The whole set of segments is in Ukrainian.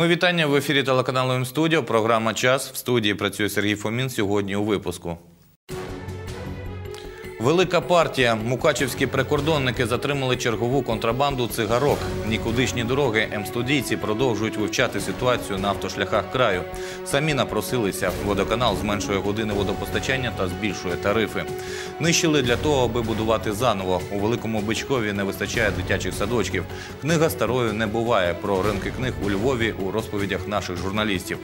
Мої вітання в ефірі телеканалу М-студіо. Програма Час в студії працює Сергій Фомін. Сьогодні у випуску. Велика партія. Мукачівські прикордонники затримали чергову контрабанду цигарок. Нікудишні дороги М-студійці продовжують вивчати ситуацію на автошляхах краю. Самі напросилися. Водоканал зменшує години водопостачання та збільшує тарифи. Нищили для того, аби будувати заново. У Великому Бичкові не вистачає дитячих садочків. Книга старою не буває. Про ринки книг у Львові у розповідях наших журналістів.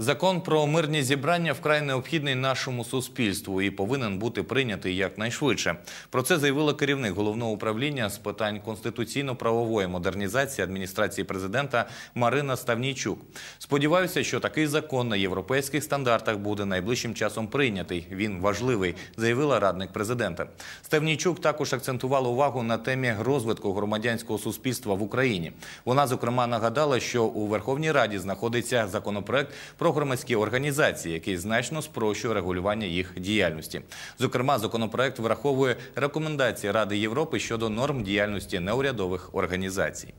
Закон про мирні зібрання вкрай необхідний нашому суспільству і повинен бути прийнятий якнайшвидше. Про це заявила керівник головного управління з питань конституційно-правової модернізації адміністрації президента Марина Ставнійчук. Сподіваюся, що такий закон на європейських стандартах буде найближчим часом прийнятий. Він важливий, заявила радник президента. Ставнійчук також акцентувала увагу на темі розвитку громадянського суспільства в Україні. Вона зокрема нагадала, що у Верховній Раді знаходиться законопроект про громадські організації, який значно спрощує регулювання їх діяльності. Зокрема, законопроект враховує рекомендації Ради Європи щодо норм діяльності неурядових організацій.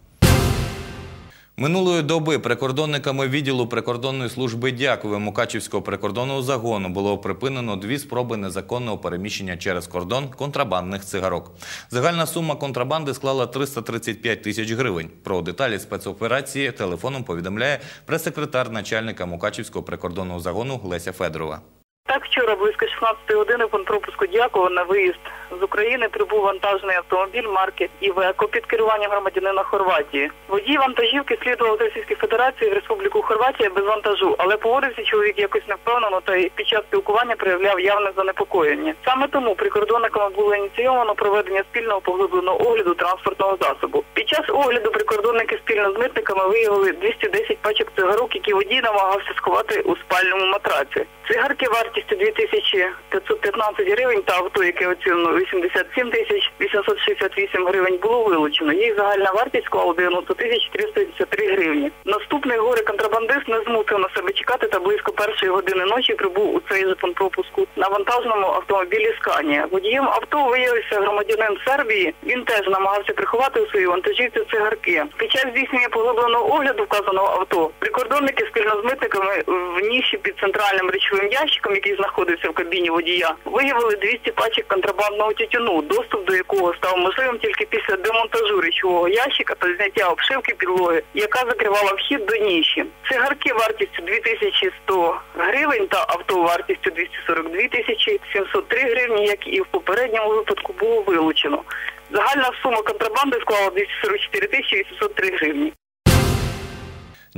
Минулої доби прикордонниками відділу прикордонної служби Дякови Мукачівського прикордонного загону було припинено дві спроби незаконного переміщення через кордон контрабандних цигарок. Загальна сума контрабанди склала 335 тисяч гривень. Про деталі спецоперації телефоном повідомляє прес-секретар начальника Мукачівського прикордонного загону Леся Федорова. Так, вчора близько 16 години пункт пропуску Дякова на виїзд з України прибув вантажний автомобіль марки Івеко під керуванням громадянина Хорватії. Водій вантажівки слідував з Російської Федерації в Республіку Хорватія без вантажу, але поводився чоловік якось невпевнено та під час спілкування проявляв явне занепокоєння. Саме тому прикордонниками було ініційовано проведення спільного поглибленого огляду транспортного засобу. Під час огляду прикордонники спільно з митниками виявили 210 пачок цигарок, які водій намагався сховати у спальному матраці. Цигарки вартістю 2515 гривень та авто, яке оцінено 87 тисяч 868 гривень, було вилучено. Їх загальна вартість склала 90 тисяч 353 гривні. Наступний горе контрабандист не змусив на себе чекати та близько першої години ночі прибув у цей же пропуску на вантажному автомобілі Сканія. Водієм авто виявився громадянин Сербії. Він теж намагався приховати у своїй вантажівці цигарки. Під час здійснення поглибленого огляду вказаного авто прикордонники спільно з митниками в ніші під центральним речовим ящиком, який знаходився в кабіні водія, виявили 200 пачок контрабандного тютюну, доступ до якого став можливим тільки після демонтажу речового ящика та зняття обшивки підлоги, яка закривала вхід до ніші. Цигарки вартістю 2100 гривень та авто вартістю 242 тисячі 703 гривні, як і в попередньому випадку було вилучено. Загальна сума контрабанди склала 244 тисячі 803 гривні.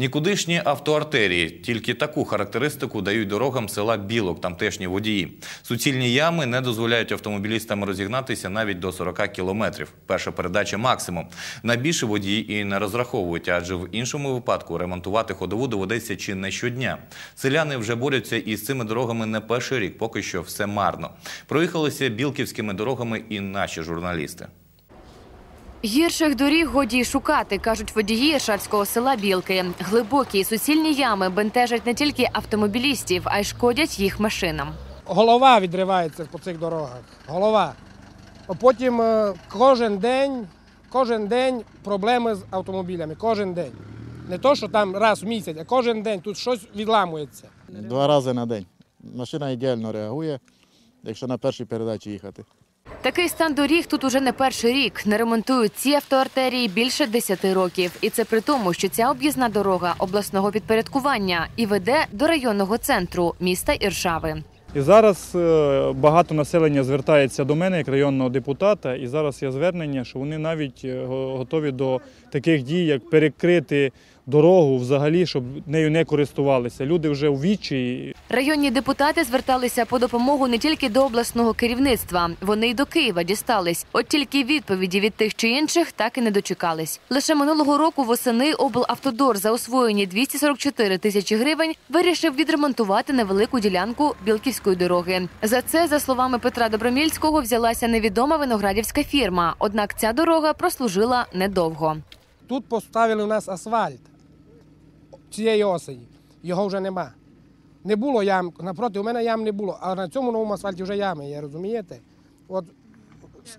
Нікудишні автоартерії. Тільки таку характеристику дають дорогам села Білок, тамтешні водії. Суцільні ями не дозволяють автомобілістам розігнатися навіть до 40 кілометрів. Перша передача максимум. На більше водії і не розраховують, адже в іншому випадку ремонтувати ходову доведеться чи не щодня. Селяни вже борються із цими дорогами не перший рік, поки що все марно. Проїхалися білківськими дорогами і наші журналісти. Гірших доріг годі й шукати, кажуть водії шацького села Білки. Глибокі і суцільні ями бентежать не тільки автомобілістів, а й шкодять їх машинам. голова відривається по цих дорогах. Голова. А потім е, кожен день, кожен день проблеми з автомобілями. Кожен день. Не то, що там раз в місяць, а кожен день тут щось відламується. Два рази на день. Машина ідеально реагує, якщо на першій передачі їхати. Такий стан доріг тут уже не перший рік. Не ремонтують ці автоартерії більше 10 років. І це при тому, що ця об'їзна дорога обласного підпорядкування і веде до районного центру міста Іршави. І зараз е, багато населення звертається до мене як районного депутата, і зараз є звернення, що вони навіть е, готові до таких дій, як перекрити дорогу взагалі, щоб нею не користувалися. Люди вже у відчаї. Районні депутати зверталися по допомогу не тільки до обласного керівництва, вони й до Києва дістались. От тільки відповіді від тих чи інших так і не дочекались. Лише минулого року восени облавтодор за освоєні 244 тисячі гривень вирішив відремонтувати невелику ділянку білківської дороги. За це, за словами Петра Добромільського, взялася невідома виноградівська фірма. Однак ця дорога прослужила недовго. Тут поставили у нас асфальт цієї осені. Його вже нема. Не було ям, напроти, у мене ям не було, а на цьому новому асфальті вже ями є, розумієте? От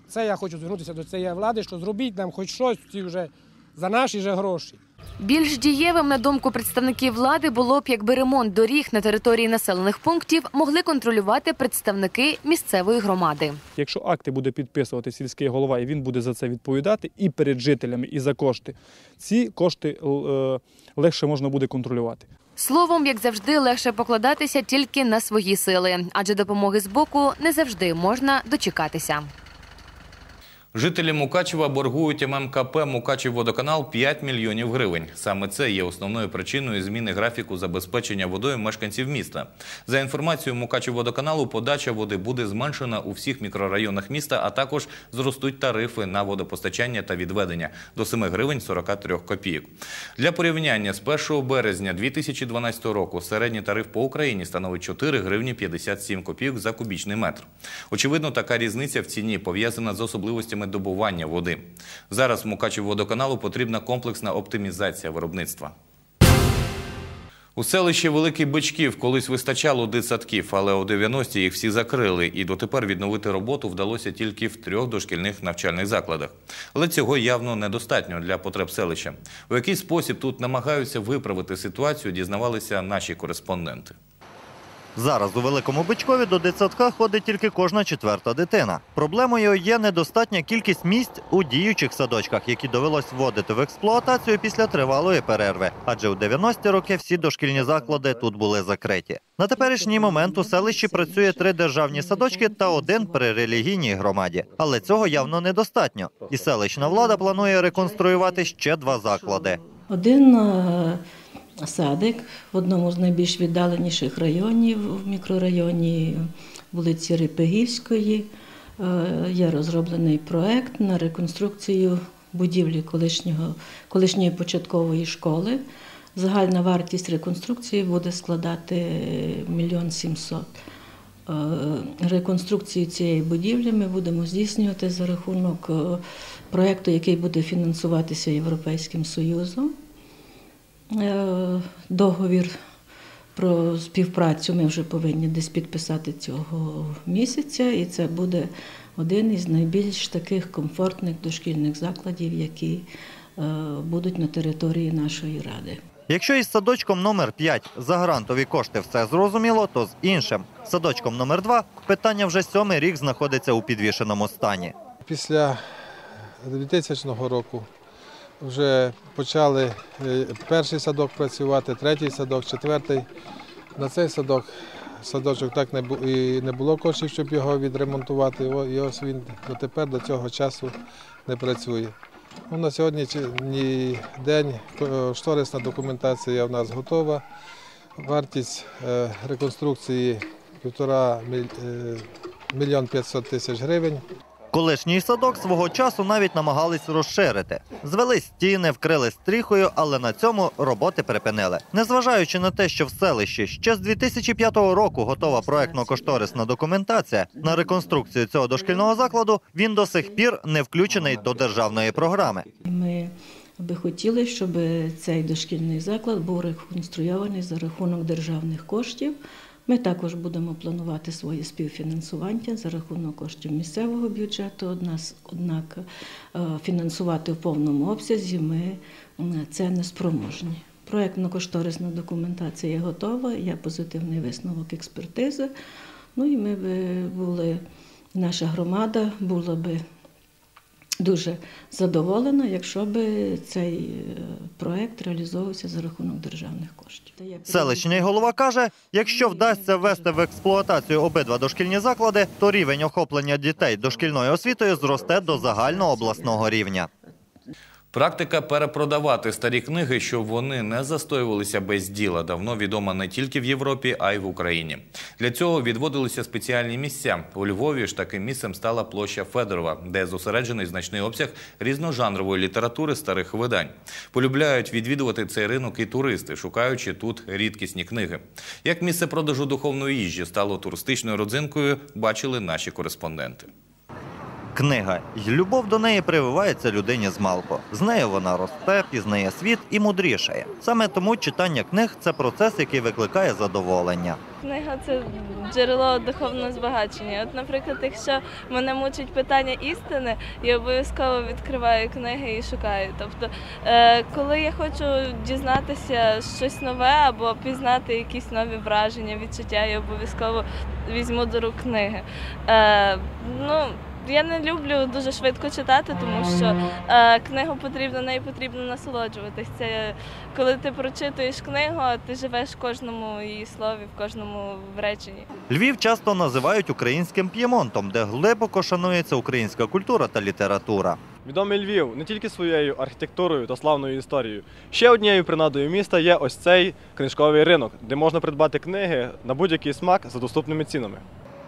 це я хочу звернутися до цієї влади, що зробіть нам хоч щось, ці вже за наші же гроші. Більш дієвим, на думку представників влади, було б, якби ремонт доріг на території населених пунктів могли контролювати представники місцевої громади. Якщо акти буде підписувати сільський голова, і він буде за це відповідати і перед жителями, і за кошти, ці кошти е, легше можна буде контролювати. Словом, як завжди, легше покладатися тільки на свої сили, адже допомоги з боку не завжди можна дочекатися. Жителі Мукачева боргують ММКП «Мукачевводоканал» 5 мільйонів гривень. Саме це є основною причиною зміни графіку забезпечення водою мешканців міста. За інформацією Мукачевводоканалу, подача води буде зменшена у всіх мікрорайонах міста, а також зростуть тарифи на водопостачання та відведення до 7 гривень 43 копійок. Для порівняння з 1 березня 2012 року середній тариф по Україні становить 4 гривні 57 копійок за кубічний метр. Очевидно, така різниця в ціні пов'язана з особливостями добування води. Зараз Мукачевводоканалу потрібна комплексна оптимізація виробництва. У селищі Великий Бичків колись вистачало дитсадків, але у 90-ті їх всі закрили, і дотепер відновити роботу вдалося тільки в трьох дошкільних навчальних закладах. Але цього явно недостатньо для потреб селища. У який спосіб тут намагаються виправити ситуацію, дізнавалися наші кореспонденти. Зараз у Великому Бичкові до дитсадка ходить тільки кожна четверта дитина. Проблемою є недостатня кількість місць у діючих садочках, які довелось вводити в експлуатацію після тривалої перерви. Адже у 90-ті роки всі дошкільні заклади тут були закриті. На теперішній момент у селищі працює три державні садочки та один при релігійній громаді. Але цього явно недостатньо. І селищна влада планує реконструювати ще два заклади. Один е, садик в одному з найбільш віддаленіших районів в мікрорайоні вулиці Рипегівської. Е, Є розроблений проект на реконструкцію будівлі колишнього, колишньої початкової школи. Загальна вартість реконструкції буде складати мільйон сімсот. Е, Реконструкцію цієї будівлі ми будемо здійснювати за рахунок е, проєкту, який буде фінансуватися Європейським Союзом. Е, Договір про співпрацю ми вже повинні десь підписати цього місяця, і це буде один із найбільш таких комфортних дошкільних закладів, які е, будуть на території нашої ради. Якщо із садочком номер 5 за грантові кошти все зрозуміло, то з іншим садочком номер 2 питання вже сьомий рік знаходиться у підвішеному стані. Після 2000 року вже почали е, перший садок працювати, третій садок, четвертий. На цей садок садочок так і не було коштів, щоб його відремонтувати. І ось він дотепер до цього часу не працює. Ну, на сьогоднішній день кошторисна документація у нас готова. Вартість е, реконструкції півтора е, мільйон п'ятсот тисяч гривень. Колишній садок свого часу навіть намагались розширити. Звели стіни, вкрили стріхою, але на цьому роботи припинили. Незважаючи на те, що в селищі ще з 2005 року готова проектно-кошторисна документація на реконструкцію цього дошкільного закладу, він до сих пір не включений до державної програми. Ми би хотіли, щоб цей дошкільний заклад був реконструйований за рахунок державних коштів. Ми також будемо планувати своє співфінансування за рахунок коштів місцевого бюджету. Однак, е, фінансувати в повному обсязі ми це не спроможні. Проектно-кошторисна документація готова, є позитивний висновок експертизи. Ну і ми би були, наша громада була би дуже задоволена, якщо б цей е, проект реалізовувався за рахунок державних коштів. Селищний голова каже, якщо вдасться ввести в експлуатацію обидва дошкільні заклади, то рівень охоплення дітей дошкільною освітою зросте до загальнообласного рівня. Практика перепродавати старі книги, щоб вони не застоювалися без діла, давно відома не тільки в Європі, а й в Україні. Для цього відводилися спеціальні місця. У Львові ж таким місцем стала площа Федорова, де зосереджений значний обсяг різножанрової літератури старих видань. Полюбляють відвідувати цей ринок і туристи, шукаючи тут рідкісні книги. Як місце продажу духовної їжі стало туристичною родзинкою, бачили наші кореспонденти. Книга й любов до неї прививається людині з малку. З нею вона росте, пізнає світ і мудрішає. Саме тому читання книг це процес, який викликає задоволення. Книга це джерело духовного збагачення. От, наприклад, якщо мене мучить питання істини, я обов'язково відкриваю книги і шукаю. Тобто, е, коли я хочу дізнатися щось нове або пізнати якісь нові враження, відчуття, я обов'язково візьму до рук книги. Е, ну, я не люблю дуже швидко читати, тому що е, книгу потрібно, нею потрібно насолоджуватись. Це коли ти прочитуєш книгу, ти живеш в кожному її слові, в кожному реченні. Львів часто називають українським п'ємонтом, де глибоко шанується українська культура та література. Відомий Львів не тільки своєю архітектурою та славною історією. Ще однією принадою міста є ось цей книжковий ринок, де можна придбати книги на будь-який смак за доступними цінами.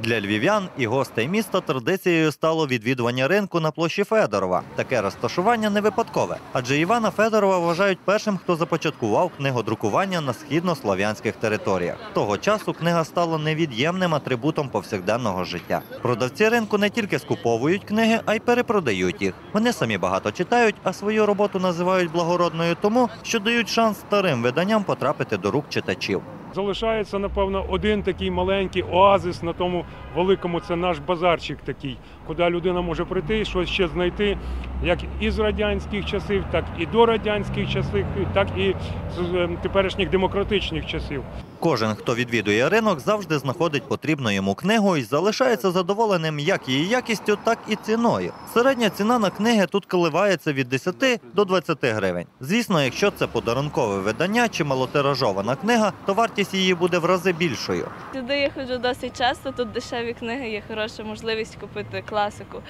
Для львів'ян і гостей міста традицією стало відвідування ринку на площі Федорова. Таке розташування не випадкове, адже Івана Федорова вважають першим, хто започаткував книгодрукування на східнослов'янських територіях. Того часу книга стала невід'ємним атрибутом повсякденного життя. Продавці ринку не тільки скуповують книги, а й перепродають їх. Вони самі багато читають, а свою роботу називають благородною тому, що дають шанс старим виданням потрапити до рук читачів. Залишається, напевно, один такий маленький оазис на тому великому, це наш базарчик такий, куди людина може прийти щось ще знайти, як із радянських часів, так і до радянських часів, так і з е, теперішніх демократичних часів. Кожен, хто відвідує ринок, завжди знаходить потрібну йому книгу і залишається задоволеним як її якістю, так і ціною. Середня ціна на книги тут коливається від 10 до 20 гривень. Звісно, якщо це подарункове видання чи малотиражована книга, то вартість її буде в рази більшою. Сюди я ходжу досить часто, тут дешеві книги, є хороша можливість купити класику.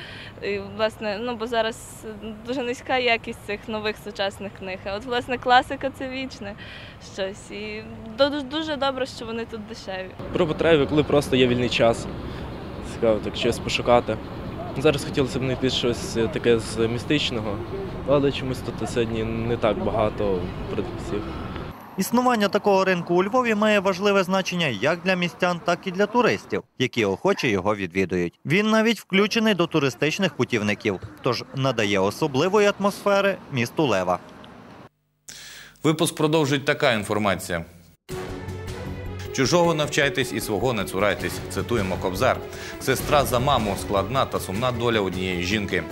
І, власне, ну бо зараз дуже низька якість цих нових сучасних книг. А от власне класика це вічне щось. І дуже добре, що вони тут дешеві. Про потреби, коли просто є вільний час. Цікаво так щось пошукати. Зараз хотілося б знайти щось таке з містичного, але чомусь тут сьогодні не так багато продавців. Існування такого ринку у Львові має важливе значення як для містян, так і для туристів, які охоче його відвідують. Він навіть включений до туристичних путівників, тож надає особливої атмосфери місту Лева. Випуск продовжить така інформація. Чужого навчайтесь і свого не цурайтесь. Цитуємо Кобзар. Сестра за маму складна та сумна доля однієї жінки.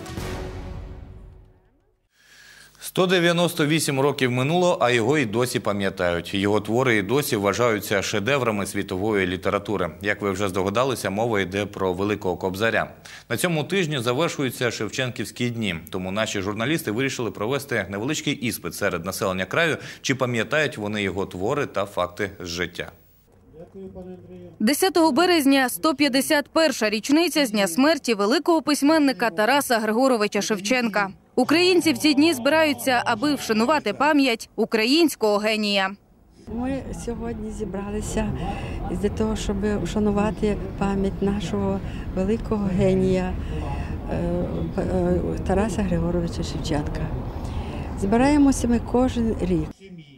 198 років минуло, а його і досі пам'ятають. Його твори і досі вважаються шедеврами світової літератури. Як ви вже здогадалися, мова йде про великого кобзаря. На цьому тижні завершуються Шевченківські дні. Тому наші журналісти вирішили провести невеличкий іспит серед населення краю, чи пам'ятають вони його твори та факти з життя. 10 березня 151-ша річниця з дня смерті великого письменника Тараса Григоровича Шевченка. Українці в ці дні збираються, аби вшанувати пам'ять українського генія. Ми сьогодні зібралися для того, щоб вшанувати пам'ять нашого великого генія е, е, Тараса Григоровича Шевченка. Збираємося ми кожен рік.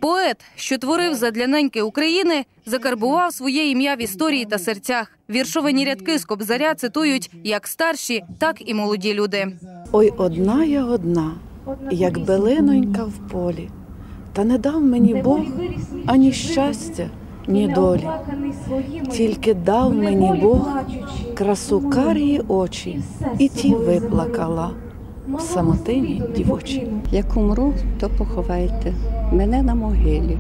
Поет, що творив задля неньки України, закарбував своє ім'я в історії та серцях. Віршовані рядки з Кобзаря цитують як старші, так і молоді люди. Ой, одна я одна, як белинонька в полі, та не дав мені Бог ані щастя, ні долі. Тільки дав мені Бог красу карії очі, і ті виплакала в самотині дівочі. Як умру, то поховайте мене на могилі,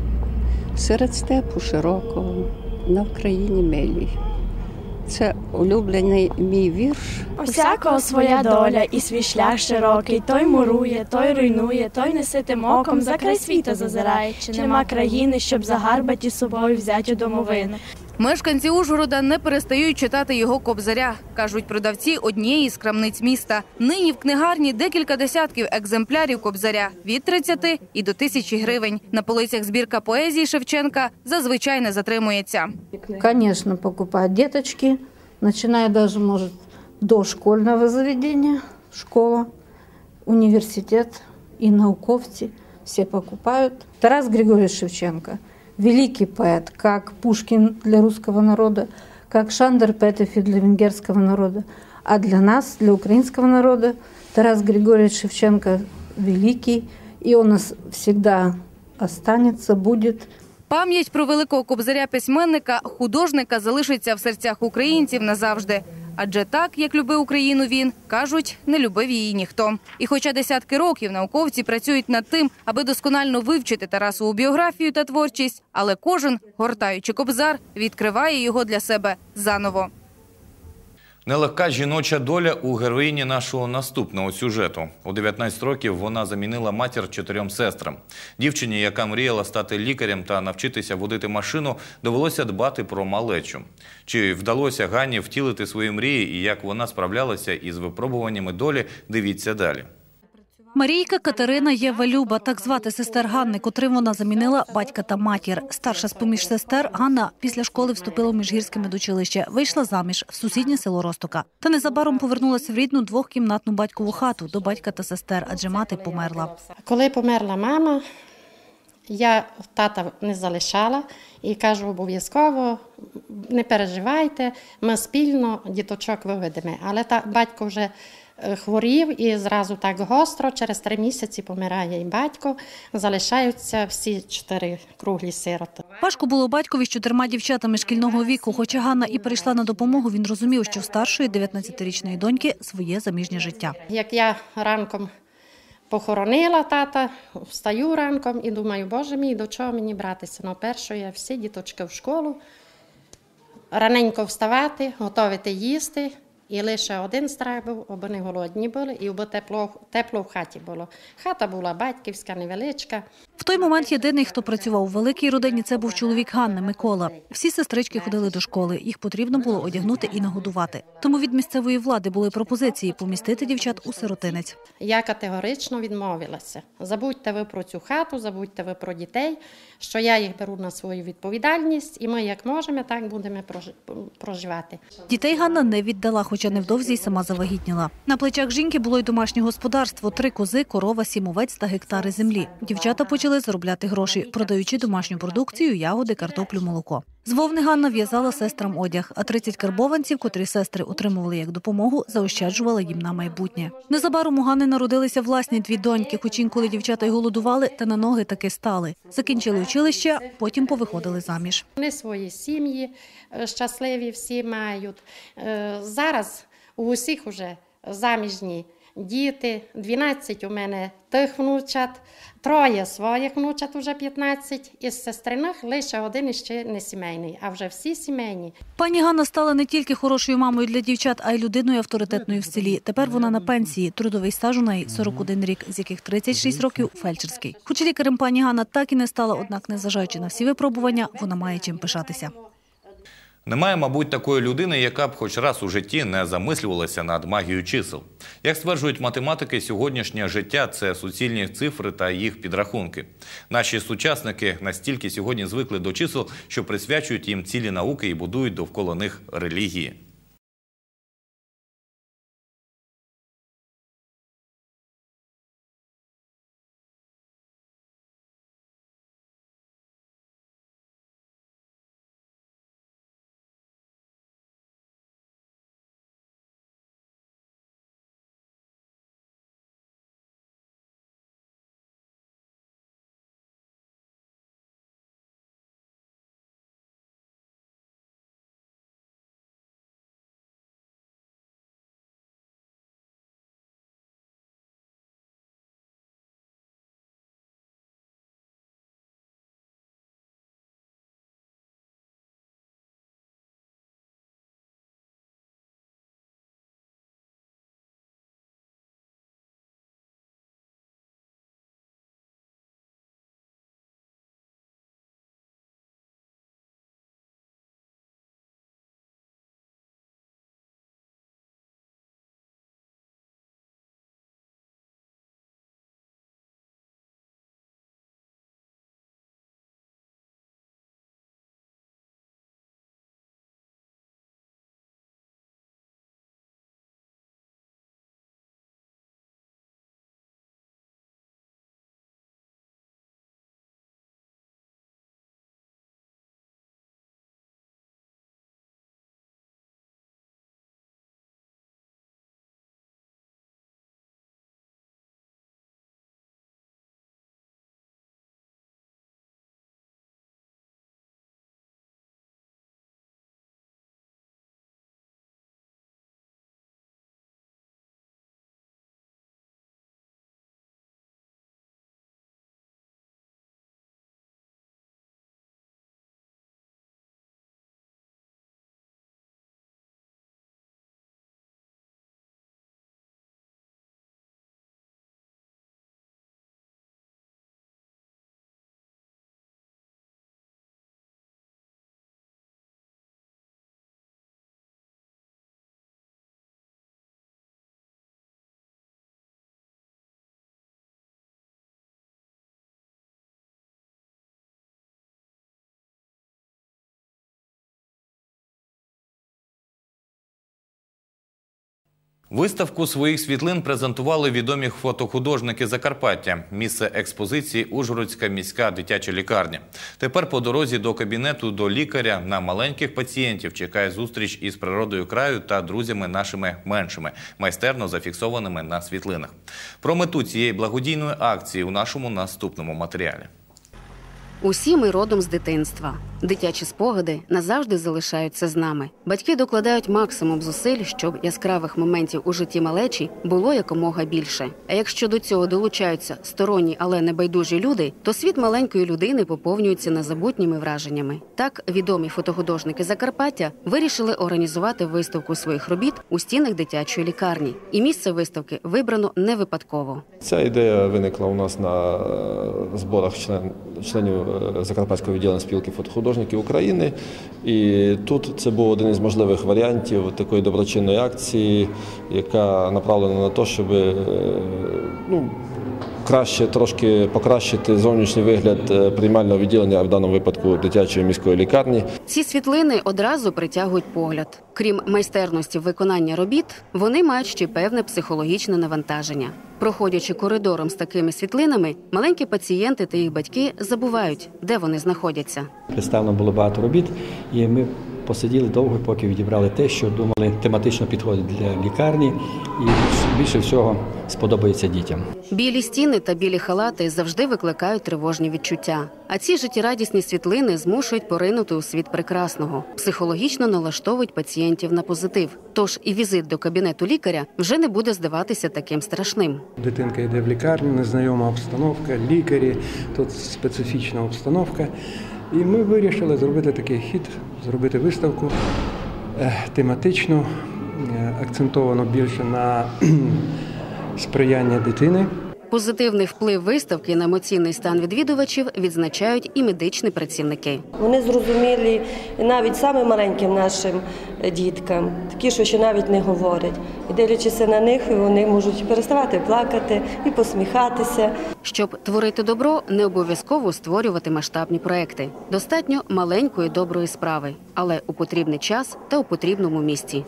серед степу широкого, на Вкраїні милій. Це улюблений мій вірш. Усякого своя доля і свій шлях широкий. Той мурує, той руйнує, той неситим оком за край світа зазирає. Чи нема країни, щоб загарбати собою взяти домовину. Мешканці Ужгорода не перестають читати його кобзаря, кажуть продавці однієї з крамниць міста. Нині в книгарні декілька десятків екземплярів кобзаря від 30 і до тисячі гривень. На полицях збірка поезії Шевченка зазвичай не затримується. Конечно, покупают деточки, начиная даже, может, дошкольного заведения, школа, университет и науковцы. Все покупают. Тарас Григорьевич Шевченко – великий поэт, как Пушкин для русского народа, как Шандер Петефи для венгерского народа. А для нас, для украинского народа, Тарас Григорьевич Шевченко великий, и он нас всегда останется, будет. Пам'ять про великого кобзаря письменника, художника залишиться в серцях українців назавжди. Адже так, як любив Україну він, кажуть, не любив її ніхто. І хоча десятки років науковці працюють над тим, аби досконально вивчити Тарасову біографію та творчість, але кожен, гортаючи кобзар, відкриває його для себе заново. Нелегка жіноча доля у героїні нашого наступного сюжету. У 19 років вона замінила матір чотирьом сестрам. Дівчині, яка мріяла стати лікарем та навчитися водити машину, довелося дбати про малечу. Чи вдалося Ганні втілити свої мрії і як вона справлялася із випробуваннями долі, дивіться далі. Марійка Катерина Єва Люба, так звати сестер Ганни, котрим вона замінила батька та матір. Старша з поміж сестер Ганна після школи вступила в міжгірське медучилище, вийшла заміж в сусіднє село Ростока. Та незабаром повернулася в рідну двохкімнатну батькову хату до батька та сестер, адже мати померла. Коли померла мама, я тата не залишала і кажу обов'язково, не переживайте, ми спільно діточок виведемо. Але та батько вже хворів і зразу так гостро, через три місяці помирає і батько, залишаються всі чотири круглі сироти. Важко було батькові з чотирма дівчатами шкільного віку. Хоча Ганна і прийшла на допомогу, він розумів, що в старшої 19-річної доньки своє заміжнє життя. Як я ранком похоронила тата, встаю ранком і думаю, боже мій, до чого мені братися? Ну, перше, я всі діточки в школу, раненько вставати, готувати їсти. І лише один страх був, аби не голодні були, і аби тепло, тепло в хаті було. Хата була батьківська, невеличка. В той момент єдиний, хто працював у великій родині, це був чоловік Ганни Микола. Всі сестрички ходили до школи. Їх потрібно було одягнути і нагодувати. Тому від місцевої влади були пропозиції помістити дівчат у сиротинець. Я категорично відмовилася. Забудьте ви про цю хату, забудьте ви про дітей, що я їх беру на свою відповідальність, і ми, як можемо, так будемо проживати. Дітей Ганна не віддала, хоча невдовзі й сама завагітніла. На плечах жінки було й домашнє господарство: три кози, корова, сім овець та гектари землі. Дівчата почали заробляти гроші, продаючи домашню продукцію, ягоди, картоплю, молоко. З вовни Ганна в'язала сестрам одяг, а 30 карбованців, котрі сестри отримували як допомогу, заощаджувала їм на майбутнє. Незабаром у Ганни народилися власні дві доньки, хоч інколи дівчата й голодували, та на ноги таки стали. Закінчили училище, потім повиходили заміж. Вони свої сім'ї е, щасливі всі мають. Е, Зараз у усіх уже заміжні діти, 12 у мене тих внучат, троє своїх внучат, уже 15, із сестриних лише один іще не сімейний, а вже всі сімейні. Пані Ганна стала не тільки хорошою мамою для дівчат, а й людиною авторитетною в селі. Тепер вона на пенсії. Трудовий стаж у неї 41 рік, з яких 36 років фельдшерський. Хоч лікарем пані Ганна так і не стала, однак, незважаючи на всі випробування, вона має чим пишатися. Немає, мабуть, такої людини, яка б хоч раз у житті не замислювалася над магією чисел. Як стверджують математики, сьогоднішнє життя це суцільні цифри та їх підрахунки. Наші сучасники настільки сьогодні звикли до чисел, що присвячують їм цілі науки і будують довкола них релігії. Виставку своїх світлин презентували відомі фотохудожники Закарпаття. Місце експозиції Ужгородська міська дитяча лікарня. Тепер по дорозі до кабінету до лікаря на маленьких пацієнтів чекає зустріч із природою краю та друзями нашими меншими, майстерно зафіксованими на світлинах. Про мету цієї благодійної акції у нашому наступному матеріалі. Усі ми родом з дитинства. Дитячі спогади назавжди залишаються з нами. Батьки докладають максимум зусиль, щоб яскравих моментів у житті малечі було якомога більше. А якщо до цього долучаються сторонні, але небайдужі люди, то світ маленької людини поповнюється незабутніми враженнями. Так, відомі фотохудожники Закарпаття вирішили організувати виставку своїх робіт у стінах дитячої лікарні. І місце виставки вибрано не випадково. Ця ідея виникла у нас на е, зборах член, членів Закарпатського відділення спілки фотохудожників України. І тут це був один із можливих варіантів такої доброчинної акції, яка направлена на те, щоб е, ну, краще трошки покращити зовнішній вигляд е, приймального відділення, а в даному випадку дитячої міської лікарні. Ці світлини одразу притягують погляд. Крім майстерності виконання робіт, вони мають ще певне психологічне навантаження. Проходячи коридором з такими світлинами, маленькі пацієнти та їх батьки забувають, де вони знаходяться. Представлено було багато робіт, і ми посиділи довго, поки відібрали те, що думали тематично підходить для лікарні, і більше, всього сподобається дітям. Білі стіни та білі халати завжди викликають тривожні відчуття. А ці життєрадісні світлини змушують поринути у світ прекрасного, психологічно налаштовують пацієнтів на позитив. Тож і візит до кабінету лікаря вже не буде здаватися таким страшним. Дитинка йде в лікарню, незнайома обстановка, лікарі, тут специфічна обстановка. І ми вирішили зробити такий хід, зробити виставку е, тематичну, е, акцентовано більше на сприяння дитини. Позитивний вплив виставки на емоційний стан відвідувачів відзначають і медичні працівники. Вони зрозумілі навіть самим маленьким нашим діткам, такі, що ще навіть не говорять. І дивлячися на них, вони можуть переставати плакати і посміхатися. Щоб творити добро, не обов'язково створювати масштабні проекти. Достатньо маленької доброї справи, але у потрібний час та у потрібному місці.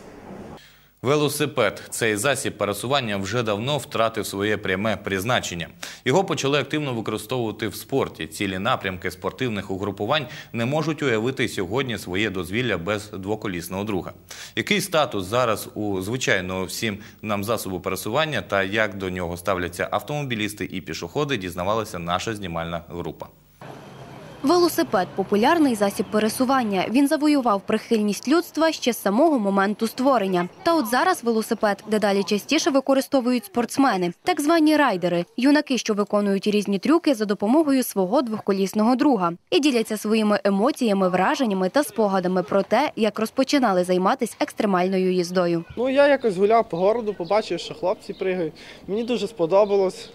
Велосипед цей засіб пересування вже давно втратив своє пряме призначення. Його почали активно використовувати в спорті. Цілі напрямки спортивних угрупувань не можуть уявити сьогодні своє дозвілля без двоколісного друга. Який статус зараз у звичайного всім нам засобу пересування та як до нього ставляться автомобілісти і пішоходи, дізнавалася наша знімальна група. Велосипед популярний засіб пересування. Він завоював прихильність людства ще з самого моменту створення. Та от зараз велосипед дедалі частіше використовують спортсмени, так звані райдери, юнаки, що виконують різні трюки за допомогою свого двохколісного друга, і діляться своїми емоціями, враженнями та спогадами про те, як розпочинали займатися екстремальною їздою. Ну я якось гуляв по городу, побачив, що хлопці пригають. Мені дуже сподобалось.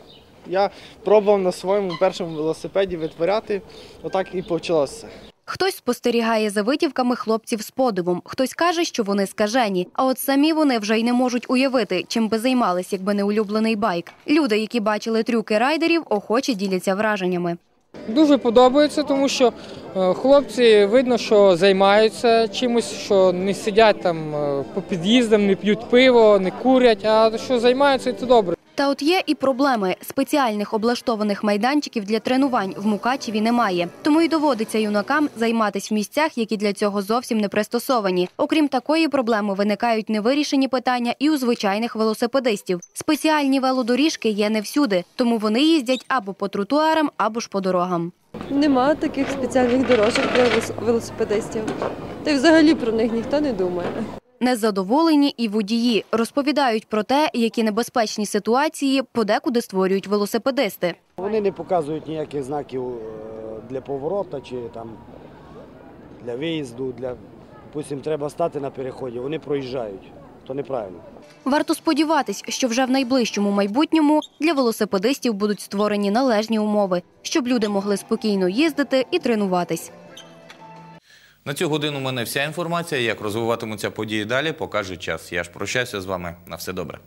Я пробував на своєму першому велосипеді витворяти. Отак і почалося. Хтось спостерігає за витівками хлопців з подивом, хтось каже, що вони скажені. А от самі вони вже й не можуть уявити, чим би займались, якби не улюблений байк. Люди, які бачили трюки райдерів, охоче діляться враженнями. Дуже подобається, тому що е, хлопці видно, що займаються чимось, що не сидять там е, по під'їздам, не п'ють пиво, не курять, а що займаються, і це добре. Та от є і проблеми. Спеціальних облаштованих майданчиків для тренувань в Мукачеві немає. Тому й доводиться юнакам займатися в місцях, які для цього зовсім не пристосовані. Окрім такої проблеми, виникають невирішені питання і у звичайних велосипедистів. Спеціальні велодоріжки є не всюди, тому вони їздять або по тротуарам, або ж по дорогам. Нема таких спеціальних дорожок для велосипедистів. Та й взагалі про них ніхто не думає. Незадоволені і водії розповідають про те, які небезпечні ситуації подекуди створюють велосипедисти. Вони не показують ніяких знаків е, для поворота чи там для виїзду. Для Допустим, треба стати на переході. Вони проїжджають. То неправильно. Варто сподіватись, що вже в найближчому майбутньому для велосипедистів будуть створені належні умови, щоб люди могли спокійно їздити і тренуватись. На цю годину у мене вся інформація. Як розвиватимуться події далі, покаже час. Я ж прощаюся з вами. На все добре.